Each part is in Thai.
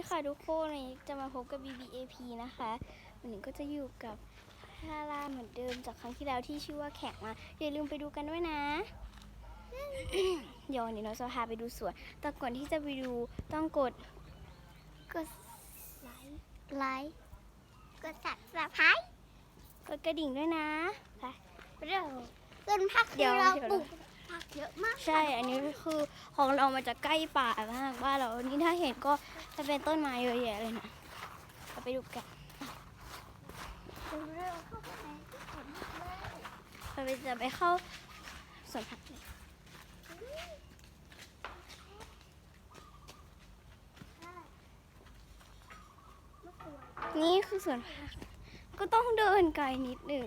ดีค่ะทุกคนวันนี้จะมาพบกับ BBAP นะคะวันนี้ก็จะอยู่กับฮาราเหมือนเดิมจากครั้งที่แล้วที่ชื่อว่าแขกมาอย่าลืมไปดูกันด้วยนะ เดี๋ยววันนี้เราจะพาไปดูสวนแต่ก่อนที่จะไปดูต้องกดกดไลค์ไลค์กดสับสไครต์กดกระดิ่งด้วยนะไปเร็วเกินพักเดี๋ยวเราเดี๋ยว ปลูก ใช่ อันนี้คือของเรามาจากใกล้ป่ามากบ้านเรา นี่ถ้าเห็นก็จะเป็นต้นไม้เยอะแยะเลยนะเราไปดูกันเราไปจะไปเข้าสวนผักเลยนี่คือสวนผัก ก็ต้องเดินไกลนิดนึง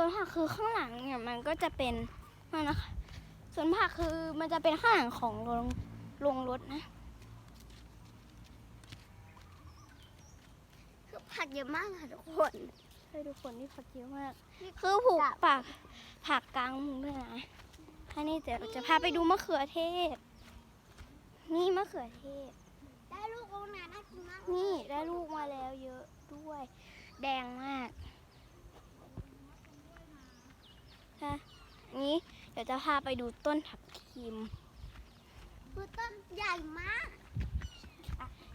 สวนผักคือข้างหลังเนี่ยมันก็จะเป็นนั่นนะคะสวนผักคือมันจะเป็นข้างหลังของโรงโรงรถนะคือผักเยอะมากค่ะทุกคนใช่ทุกคนนี่ผักเยอะมาก คือผูกปักผักกลางมุงด้วยนะอันนี้เดี๋ยวจะพาไปดูมะเขือเทศ นี่มะเขือเทศ ได้ลูกโอนาน่ากินมาก นี่ได้ลูกมาแล้วเยอะด้วย แดงมากค่ะอั นนี้ เดี๋ยวจะพาไปดูต้นทับทิมคือต้นใหญ่มาก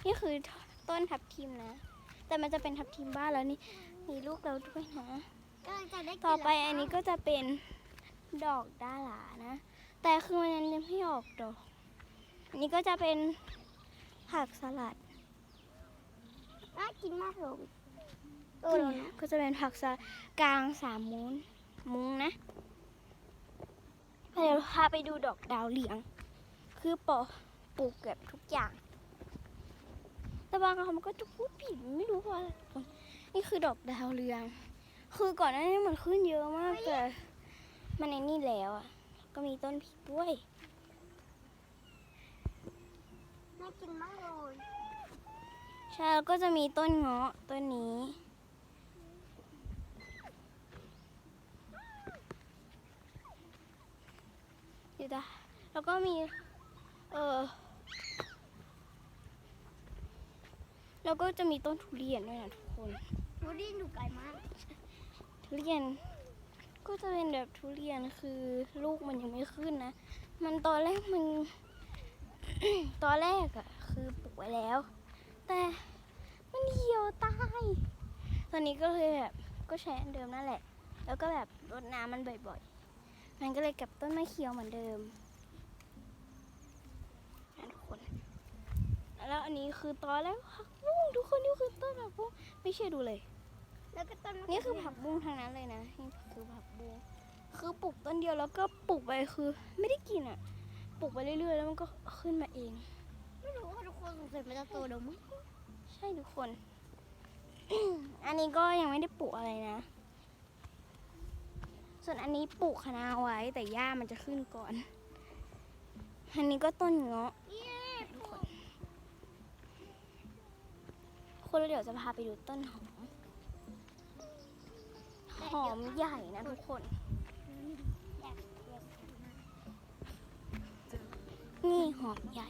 นี่คือต้นทับทิมนะ แต่มันจะเป็นทับทิมบ้านแล้วนี่ มีลูกแล้วด้วยนะก็จะได้กินต่อไปแล้วอันนี้ก็จะเป็นดอกดาหลานะ แต่คือมันยังไม่ออกดอก อันนี้ก็จะเป็นผักสลัด น่ากินมากเลยเออนี่ก็จะเป็นผักสลัดกลางสามมุ้นมุ้งนะ เดี๋ยวพาไปดูดอกดาวเหลือง คือปอปลูกเกือบทุกอย่าง แต่บางครั้งมันก็จะพูดผิดไม่รู้เพราะอะไรนี่คือดอกดาวเรือง คือก่อนหน้านี้มันขึ้นเยอะมากแต่มันในนี่แล้วอะ ก็มีต้นผิดด้วยน่ากินมากเลย ใช่แล้วก็จะมีต้นเงาะต้นนี้ เดี๋ยวนะแล้วก็มี เออแล้วก็จะมีต้นทุเรียนด้วยนะทุกคนดูดิดูไกลมาก ทุเรียน ก็จะเป็นแบบทุเรียนคือลูกมันยังไม่ขึ้นนะ มันตอนแรกมัน ตอนแรกอะคือปลูกไว้แล้ว แต่มันเหี่ยวตาย ตอนนี้ก็เลยแบบก็ใช้อันเดิมนั่นแหละ แล้วก็แบบรดน้ำมันบ่อยๆ มันก็เลยกลับต้นไม้เขียวเหมือนเดิมนะทุกคน แล้วอันนี้คือตอนแรกผักบุ้งทุกคนนี่คือต้นผักบุ้งไม่เชื่อดูเลย แล้วก็ต้นมะนี่คือเขืผักบุ้งทั้งนั้นเลยนะนี่คือผักบุ้งคือปลูกต้นเดียวแล้วก็ปลูกไปคือ ไม่ได้กินอะปลูกไปเรื่อยๆ แล้วมันก็ขึ้นมาเอง ไม่รู้ว่าทุกคนสงสัยมันจะโตเดี๋ยวมั้งใช่ทุกคน อันนี้ก็ยังไม่ได้ปลูกอะไรนะ ส่วนอันนี้ปลูกคะน้าไว้แต่หญ้ามันจะขึ้นก่อน อันนี้ก็ต้นเงาะทุกคนคนแล้วเดี๋ยวจะพาไปดูต้นหอม หอมใหญ่นะทุกคน นี่หอมใหญ่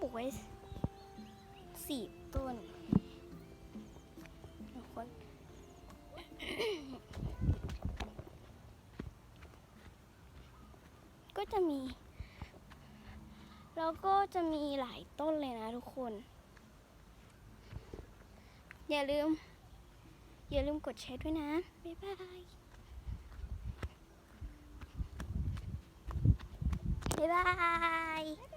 ปลูกไว้สี่ต้น ก็จะมี แล้วก็จะมีหลายต้นเลยนะทุกคน อย่าลืม อย่าลืมกดแชร์ด้วยนะ บ๊ายบายบ๊ายบาย